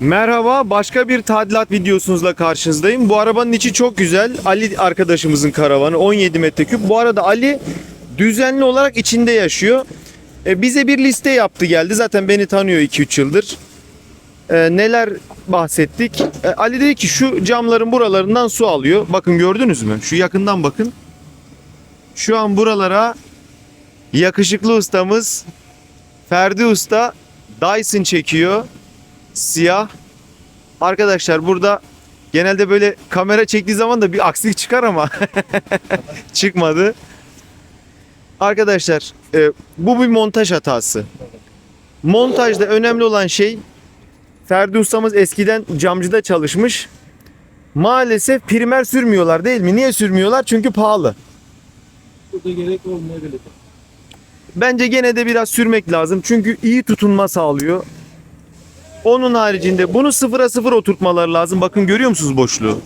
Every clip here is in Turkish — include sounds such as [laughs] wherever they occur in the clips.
Merhaba, başka bir tadilat videosuzla karşınızdayım. Bu arabanın içi çok güzel. Ali arkadaşımızın karavanı 17 metreküp. Bu arada Ali düzenli olarak içinde yaşıyor. E, bize bir liste yaptı geldi. Zaten beni tanıyor 2-3 yıldır. E, neler bahsettik? E, Ali dedi ki şu camların buralarından su alıyor. Bakın gördünüz mü? Şu yakından bakın. Şu an buralara yakışıklı ustamız Ferdi Usta Dyson çekiyor siyah. Arkadaşlar burada genelde böyle kamera çektiği zaman da bir aksilik çıkar ama [laughs] çıkmadı. Arkadaşlar e, bu bir montaj hatası. Montajda önemli olan şey Ferdi ustamız eskiden camcıda çalışmış. Maalesef primer sürmüyorlar değil mi? Niye sürmüyorlar? Çünkü pahalı. Burada gerek olmayabilir. Bence gene de biraz sürmek lazım. Çünkü iyi tutunma sağlıyor. Onun haricinde bunu sıfıra sıfır oturtmaları lazım. Bakın görüyor musunuz boşluğu?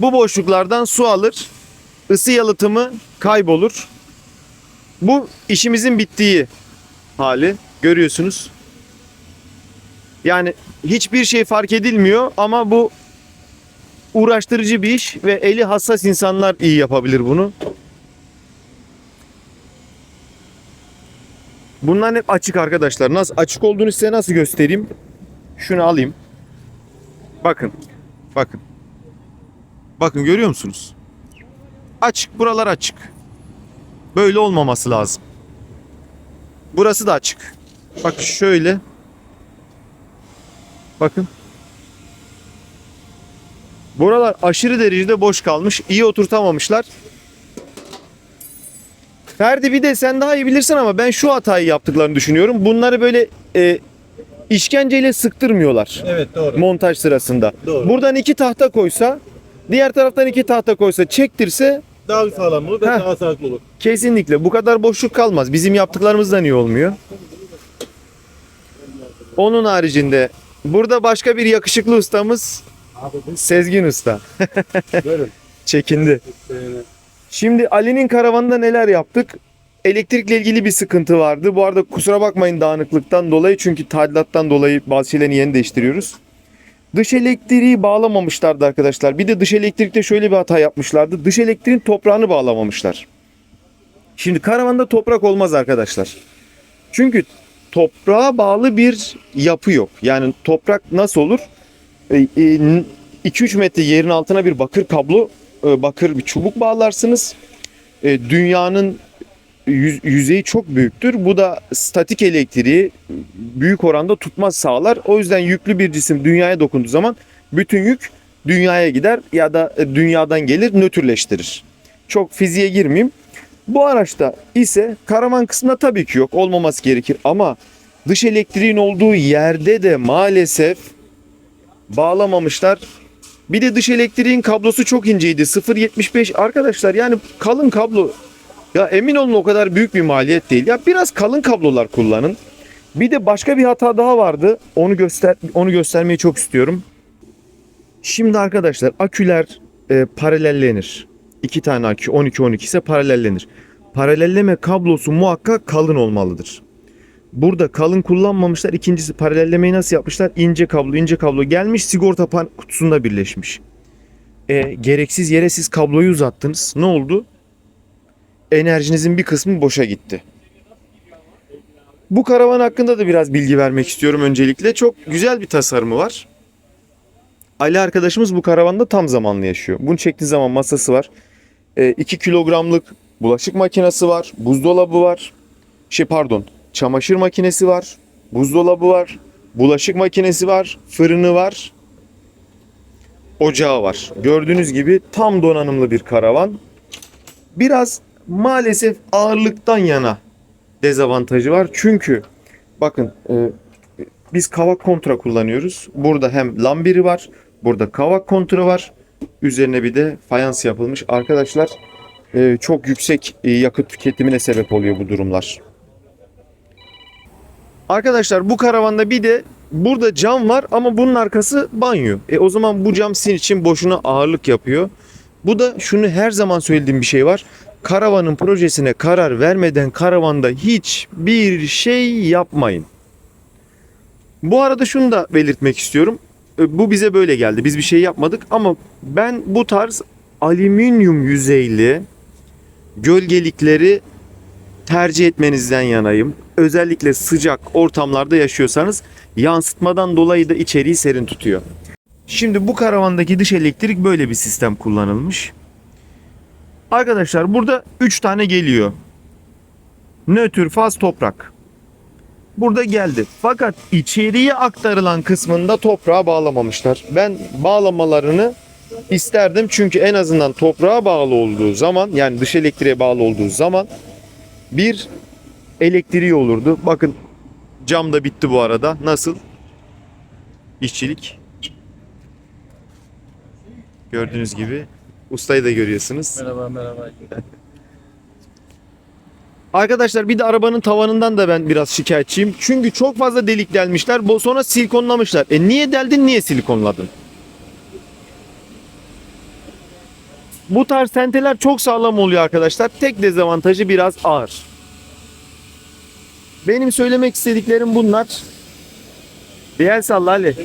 Bu boşluklardan su alır. ısı yalıtımı kaybolur. Bu işimizin bittiği hali. Görüyorsunuz. Yani hiçbir şey fark edilmiyor ama bu uğraştırıcı bir iş ve eli hassas insanlar iyi yapabilir bunu. Bunların hep açık arkadaşlar. Nasıl açık olduğunu size nasıl göstereyim? Şunu alayım. Bakın. Bakın. Bakın görüyor musunuz? Açık. Buralar açık. Böyle olmaması lazım. Burası da açık. Bak şöyle. Bakın. Buralar aşırı derecede boş kalmış. İyi oturtamamışlar. Ferdi bir de sen daha iyi bilirsin ama ben şu hatayı yaptıklarını düşünüyorum. Bunları böyle e, işkenceyle sıktırmıyorlar Evet doğru. montaj sırasında. Doğru. Buradan iki tahta koysa, diğer taraftan iki tahta koysa, çektirse Daha sağlam olur ve Heh. daha sağlıklı olur. kesinlikle bu kadar boşluk kalmaz. Bizim yaptıklarımızdan iyi olmuyor. Onun haricinde burada başka bir yakışıklı ustamız Sezgin Usta. [laughs] Çekindi. Şimdi Ali'nin karavanında neler yaptık? Elektrikle ilgili bir sıkıntı vardı. Bu arada kusura bakmayın dağınıklıktan dolayı çünkü tadilattan dolayı bazı şeyleri yeni değiştiriyoruz. Dış elektriği bağlamamışlardı arkadaşlar. Bir de dış elektrikte şöyle bir hata yapmışlardı. Dış elektriğin toprağını bağlamamışlar. Şimdi karavanda toprak olmaz arkadaşlar. Çünkü toprağa bağlı bir yapı yok. Yani toprak nasıl olur? 2-3 metre yerin altına bir bakır kablo, e, bakır bir çubuk bağlarsınız. E, Dünyanın yüz- yüzeyi çok büyüktür. Bu da statik elektriği büyük oranda tutmaz sağlar. O yüzden yüklü bir cisim dünyaya dokunduğu zaman bütün yük dünyaya gider ya da e, dünyadan gelir nötrleştirir. Çok fiziğe girmeyeyim. Bu araçta ise karavan kısmında tabii ki yok olmaması gerekir ama dış elektriğin olduğu yerde de maalesef bağlamamışlar. Bir de dış elektriğin kablosu çok inceydi. 0.75 arkadaşlar yani kalın kablo. Ya emin olun o kadar büyük bir maliyet değil. Ya biraz kalın kablolar kullanın. Bir de başka bir hata daha vardı. Onu göster onu göstermeyi çok istiyorum. Şimdi arkadaşlar aküler e, paralellenir. İki tane akü 12 12 ise paralellenir. Paralelleme kablosu muhakkak kalın olmalıdır. Burada kalın kullanmamışlar. İkincisi paralellemeyi nasıl yapmışlar? İnce kablo, ince kablo gelmiş sigorta pan- kutusunda birleşmiş. E, gereksiz yere siz kabloyu uzattınız. Ne oldu? Enerjinizin bir kısmı boşa gitti. Bu karavan hakkında da biraz bilgi vermek istiyorum öncelikle. Çok güzel bir tasarımı var. Ali arkadaşımız bu karavanda tam zamanlı yaşıyor. Bunu çektiği zaman masası var. 2 kilogramlık bulaşık makinesi var. Buzdolabı var. Şey pardon çamaşır makinesi var, buzdolabı var, bulaşık makinesi var, fırını var, ocağı var. Gördüğünüz gibi tam donanımlı bir karavan. Biraz maalesef ağırlıktan yana dezavantajı var. Çünkü bakın e, biz kavak kontra kullanıyoruz. Burada hem lambiri var, burada kavak kontra var. Üzerine bir de fayans yapılmış. Arkadaşlar e, çok yüksek e, yakıt tüketimine sebep oluyor bu durumlar. Arkadaşlar bu karavanda bir de burada cam var ama bunun arkası banyo. E o zaman bu cam sizin için boşuna ağırlık yapıyor. Bu da şunu her zaman söylediğim bir şey var. Karavanın projesine karar vermeden karavanda hiçbir şey yapmayın. Bu arada şunu da belirtmek istiyorum. E, Bu bize böyle geldi. Biz bir şey yapmadık ama ben bu tarz alüminyum yüzeyli gölgelikleri tercih etmenizden yanayım. Özellikle sıcak ortamlarda yaşıyorsanız yansıtmadan dolayı da içeriği serin tutuyor. Şimdi bu karavandaki dış elektrik böyle bir sistem kullanılmış. Arkadaşlar burada 3 tane geliyor. Nötr, faz, toprak. Burada geldi. Fakat içeriye aktarılan kısmında toprağa bağlamamışlar. Ben bağlamalarını isterdim çünkü en azından toprağa bağlı olduğu zaman yani dış elektriğe bağlı olduğu zaman bir elektriği olurdu. Bakın cam da bitti bu arada. Nasıl? İşçilik. Gördüğünüz gibi ustayı da görüyorsunuz. Merhaba merhaba. Arkadaşlar bir de arabanın tavanından da ben biraz şikayetçiyim. Çünkü çok fazla delik delmişler. Sonra silikonlamışlar. E niye deldin niye silikonladın? Bu tarz tenteler çok sağlam oluyor arkadaşlar. Tek dezavantajı biraz ağır. Benim söylemek istediklerim bunlar. El salla Ali.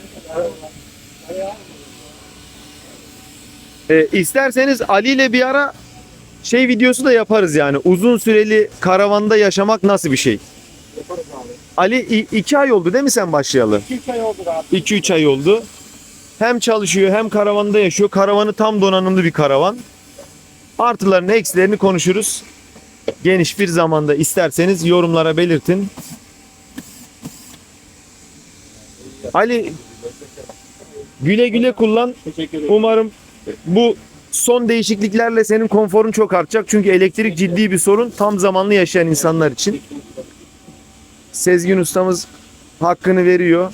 E, isterseniz Ali ile bir ara şey videosu da yaparız yani. Uzun süreli karavanda yaşamak nasıl bir şey? Ali i- iki ay oldu değil mi sen başlayalı? İki ay oldu abi. 2-3 ay oldu. Hem çalışıyor hem karavanda yaşıyor. Karavanı tam donanımlı bir karavan. Artılarını eksilerini konuşuruz. Geniş bir zamanda isterseniz yorumlara belirtin. Ali güle güle kullan. Umarım bu son değişikliklerle senin konforun çok artacak. Çünkü elektrik ciddi bir sorun. Tam zamanlı yaşayan insanlar için. Sezgin ustamız hakkını veriyor.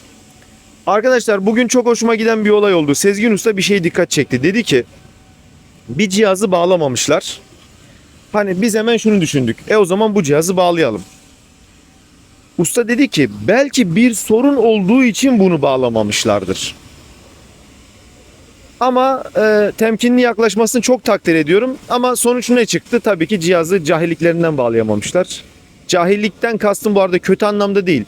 Arkadaşlar bugün çok hoşuma giden bir olay oldu. Sezgin usta bir şey dikkat çekti. Dedi ki bir cihazı bağlamamışlar. Hani biz hemen şunu düşündük. E o zaman bu cihazı bağlayalım. Usta dedi ki belki bir sorun olduğu için bunu bağlamamışlardır. Ama e, temkinli yaklaşmasını çok takdir ediyorum. Ama sonuç ne çıktı? Tabii ki cihazı cahilliklerinden bağlayamamışlar. Cahillikten kastım bu arada kötü anlamda değil.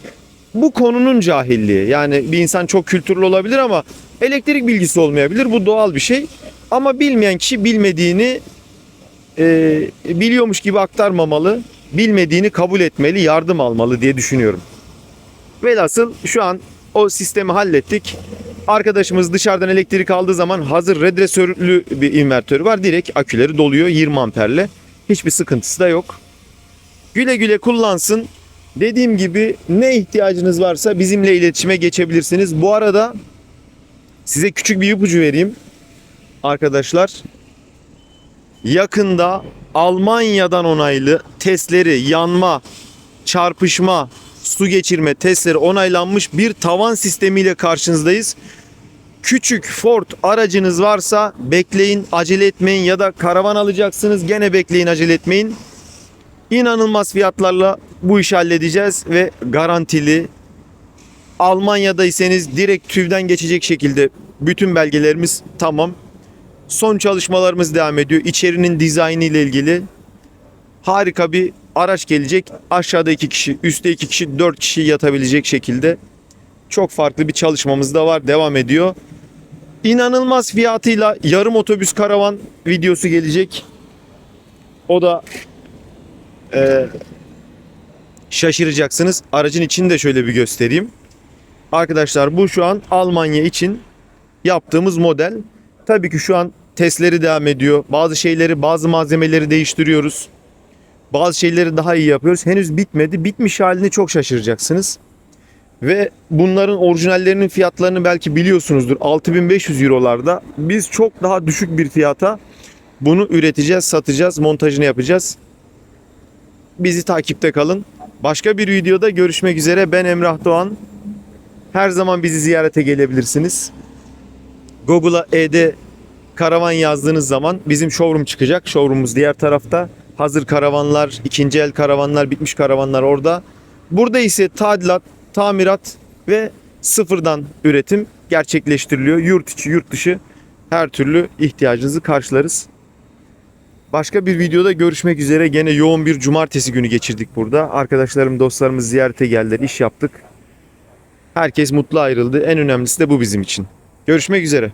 Bu konunun cahilliği. Yani bir insan çok kültürlü olabilir ama elektrik bilgisi olmayabilir. Bu doğal bir şey. Ama bilmeyen kişi bilmediğini e, biliyormuş gibi aktarmamalı. Bilmediğini kabul etmeli, yardım almalı diye düşünüyorum. Velhasıl şu an o sistemi hallettik. Arkadaşımız dışarıdan elektrik aldığı zaman hazır redresörlü bir invertörü var. Direkt aküleri doluyor 20 amperle. Hiçbir sıkıntısı da yok. Güle güle kullansın. Dediğim gibi ne ihtiyacınız varsa bizimle iletişime geçebilirsiniz. Bu arada size küçük bir ipucu vereyim. Arkadaşlar yakında Almanya'dan onaylı testleri yanma, çarpışma, su geçirme testleri onaylanmış bir tavan sistemiyle karşınızdayız. Küçük Ford aracınız varsa bekleyin, acele etmeyin ya da karavan alacaksınız gene bekleyin, acele etmeyin. İnanılmaz fiyatlarla bu işi halledeceğiz ve garantili Almanya'daysanız direkt TÜV'den geçecek şekilde bütün belgelerimiz tamam. Son çalışmalarımız devam ediyor. İçerinin dizaynı ile ilgili harika bir araç gelecek. Aşağıda iki kişi, üstte iki kişi, dört kişi yatabilecek şekilde. Çok farklı bir çalışmamız da var. Devam ediyor. İnanılmaz fiyatıyla yarım otobüs karavan videosu gelecek. O da e, şaşıracaksınız. Aracın içini de şöyle bir göstereyim. Arkadaşlar bu şu an Almanya için yaptığımız model. Tabii ki şu an testleri devam ediyor. Bazı şeyleri, bazı malzemeleri değiştiriyoruz. Bazı şeyleri daha iyi yapıyoruz. Henüz bitmedi. Bitmiş halini çok şaşıracaksınız. Ve bunların orijinallerinin fiyatlarını belki biliyorsunuzdur. 6500 eurolarda. Biz çok daha düşük bir fiyata bunu üreteceğiz, satacağız, montajını yapacağız. Bizi takipte kalın. Başka bir videoda görüşmek üzere. Ben Emrah Doğan. Her zaman bizi ziyarete gelebilirsiniz. Google'a ED karavan yazdığınız zaman bizim showroom çıkacak. Showroom'umuz diğer tarafta. Hazır karavanlar, ikinci el karavanlar, bitmiş karavanlar orada. Burada ise tadilat, tamirat ve sıfırdan üretim gerçekleştiriliyor. Yurt içi, yurt dışı her türlü ihtiyacınızı karşılarız. Başka bir videoda görüşmek üzere. Gene yoğun bir cumartesi günü geçirdik burada. Arkadaşlarım, dostlarımız ziyarete geldiler, iş yaptık. Herkes mutlu ayrıldı. En önemlisi de bu bizim için. Görüşmek üzere.